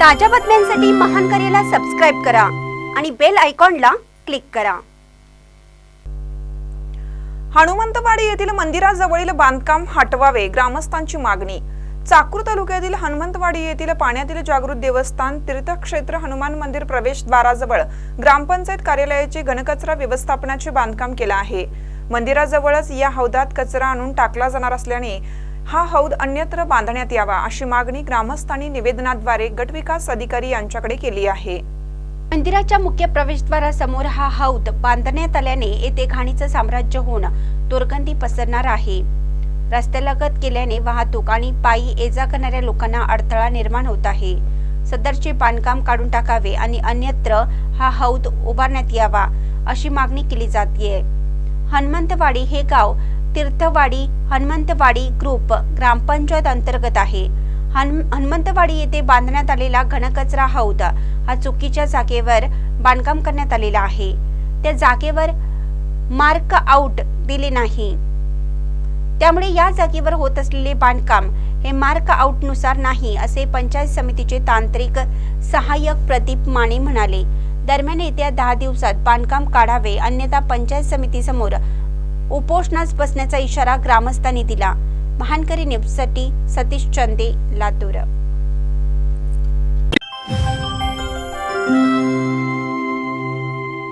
ताज्या बातम्यांसाठी महान करेला सबस्क्राईब करा आणि बेल आयकॉनला क्लिक करा. हनुमंतवाडी येथील मंदिराजवळील बांधकाम हटवावे ग्रामस्थांची मागणी. चाकूर तालुक्यातील हनुमंतवाडी येथील पाण्यातील जागृत देवस्थान तीर्थक्षेत्र हनुमान मंदिर प्रवेशद्वाराजवळ ग्रामपंचायत कार्यालयाचे घनकचरा व्यवस्थापनाचे बांधकाम केलं आहे. मंदिराजवळच या हौदात कचरा आणून टाकला जाणार असल्याने हा हौद अन्यत्र बांधण्यात यावा अशी मागणी ग्रामस्थांनी निवेदनाद्वारे गटविकास अधिकारी यांच्याकडे केली आहे. मंदिराच्या मुख्य प्रवेशद्वारासमोर हा हौद बांधण्यात आल्याने येथे घाणीचं साम्राज्य होऊन दुर्गंधी पसरणार आहे. रस्त्यालगत केल्याने वाहतूक आणि पायी ये जा करणाऱ्या लोकांना अडथळा निर्माण होत आहे. सदरचे बांधकाम काढून टाकावे आणि अन्यत्र हा हौद उभारण्यात यावा अशी मागणी केली जाते हनुमंतवाडी हे गाव तीर्थवाडी हनुमंतवाडी ग्रुप ग्रामपंचायत अंतर्गत आहे. हन हनुमंतवाडी येथे बांधण्यात आलेला घनकचरा हौद हा चुकीच्या जागेवर बांधकाम करण्यात आलेला आहे. त्या जागेवर मार्क आउट दिले नाही. त्यामुळे या जागेवर होत असलेले बांधकाम हे मार्क आउटनुसार नाही असे पंचायत समितीचे तांत्रिक सहाय्यक प्रदीप माने म्हणाले. दरम्यान येत्या दहा दिवसात बांधकाम काढावे अन्यथा पंचायत समितीसमोर उपोषणास बसण्याचा इशारा ग्रामस्थांनी दिला. महानकरी न्यूजसाठी सतीश चंदे लातूर